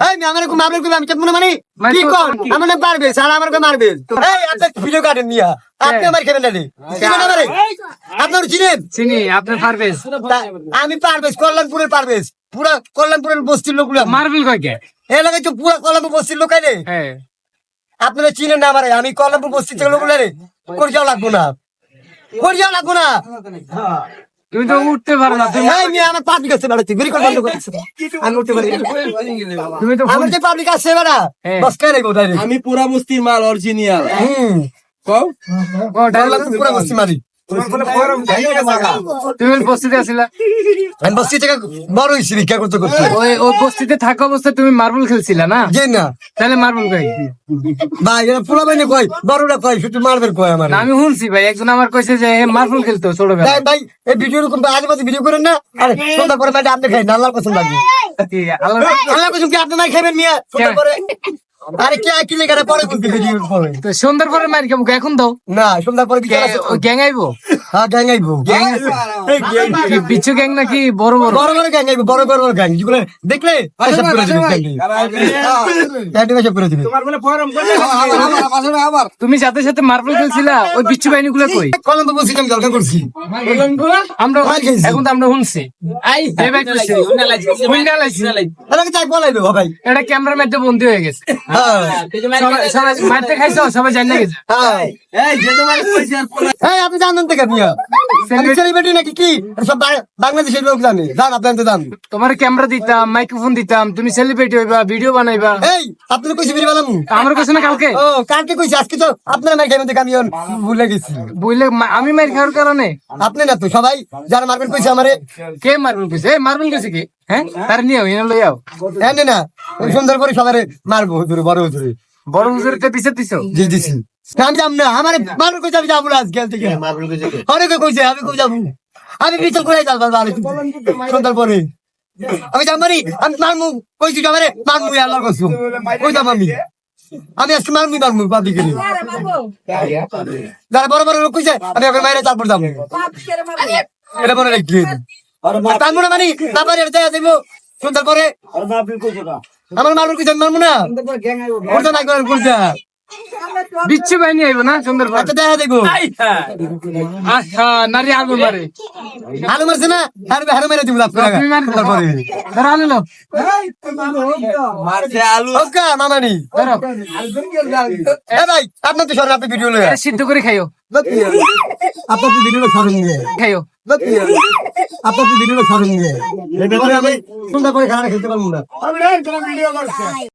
এই আমি আমার মারবে আমি মানে মানে কি তো- আমার নাম পারবে সারা আমার মারবে। এই আপনি ভিডিও কাটেন নিয়া আপনি আমার খেবেন না রে। চিনেন? আমারে আপনার চিনেন চিনি আপনি পারবেজ আমি পারবেশ কল্যাণপুরের পারবেশ পুরা কল্যাণপুরের বস্তির লোকগুলো মার্বেল কয় কে? এই লাগে তো পুরা কল্যাণপুর বস্তির লোক রে। হ্যাঁ। আপনারা চিনেন না আমারে আমি কল্যাণপুর বস্তির থেকে লোকগুলো রে। করে যাওয়া লাগবো না। করে যাওয়া লাগবো না। তুমি তো উঠতে পারো না তুমি এই মেয়ে আমার পাবলিক আছে বেড়াচ্ছি বেরি করে বন্ধ আমি উঠতে পারি না। তুমি তো আমার যে পাবলিক আছে বেড়া বাস আমি পুরা বস্তির মাল অরিজিনাল হুম কও? ও, ডায়লগ পুরা বস্তি মারি বস্তিতে আমি বস্তি থেকে বড় হয়েছি ভিক্ষা করতে করতে। ওই ওই বস্তিতে থাকা অবস্থায় তুমি মার্বেল খেলছিলা না? যে না। তাহলে মার্বেল কই? ভাই এরা বাইনে কয় বড়রা কয় শুধু মারবেন কয় আমার। আমি শুনছি ভাই। একজন আমার কইছে যে মার্বেল খেলতো ছোটবেলা ভাই ভাই এই ভিডিও কোন আজে বাজে ভিডিও করেন না? আরে সন্ধ্যা পরে ভাই আপনি খাই না আল্লাহর কসম লাগে আল্লাহ আল্লাহর কসম কি আপনি নাই খাবেন মিয়া? সন্ধ্যা পরে। আরে কে পরে ভিডিও পরে তো সন্ধ্যার পরে মার কেমন এখন দাও। না সন্ধ্যার পরে। গ্যাং আইবো? হ্যাঁ গ্যাং আইবো। গ্যাং বিচ্ছু গ্যাং নাকি বড় বড়? বড় বড় গ্যাং আইবো বড় বড় গ্যাং। যেগুলো দেখলে হিসাব করে দিবে গ্যাং। হিসাব করে দিবে। তুমি সাথে সাথে মার্বেল খেলছিলা ওই বিচ্ছু বাহিনী গুলো কই? কলম তো বলছি আমি দরকার করছি। আমরা এখন তো আমরা শুনছি আই লাইছি চাই ভাই। এটা ক্যামেরার মধ্যে বন্দি হয়ে গেছে। হ্যাঁ। সবাই সবাই মারতে খাইছো সবাই জানি গেছে হ্যাঁ। এই যে তোমার পয়সা আর এই আপনি জানেন থেকে মিয়া সেলিব্রিটি নাকি? কি? সব বাংলাদেশের লোক জানে। জান আপনি তো জান তোমার ক্যামেরা দিতাম মাইক্রোফোন দিতাম তুমি সেলিব্রিটি হইবা ভিডিও বানাইবা। এই আপনি কইছি বেরি বালাম আমার কাছে না কালকে? ও কালকে কইছি আজকে তো আপনার মার খাইবেন আমি এখন ভুলে গেছি। বুঝলে মা- আমি মার খাওয়ার কারণে? আপনি না তো সবাই যারা মারবেন কইছে আমারে কে মার্বেল কইছে? এ মার্বেল কইছে কি? হ্যাঁ? তার নিয়ে এনে লই আও। হ্যাঁ নে সুন্দর করে সবারে মারবো হুজুরে বড় হুজুরে। বড় পিছে দিছো? জি দিছি। আমি না আমার মারুর কইছে আমি যাব না আজকে থেকে। অনেকে কইছে আমি কই যাব? আমি করে যাব পরে। আমি মারি আমি মারমু কইছি আমারে মারমু আল্লাহর কসম। কই যাব আমি? আমি আজকে মারমু মারমু পাবলিক করি যারা বড় বড় লোক কইছে আমি ওকে মাইরে তারপর যাব। এটা মনে রাখি। তার মনে মানি তারপরে এটা দেবো সুন্দর পরে আমার মারুর কইছে মারমু না। করছে না করে করছে বিচ্ছু বাহিনী আইবো না সুন্দর একটা দেখা দেখব আচ্ছা নারী আলবো মারে। হালু মারছে না? হারু হারু মেরে দিব লাভ পরে ধরো আলু লো মারছে আলু। ওকা মামানি। ধরো। এ ভাই আপনার তো সরেন আপনি ভিডিও লয়ে সিদ্ধ করে খাইও। আপনার তো ভিডিও সরেন নিয়ে খাইও। আপনার তো ভিডিও সরেন নিয়ে সুন্দর করে খানা খেতে পারব না।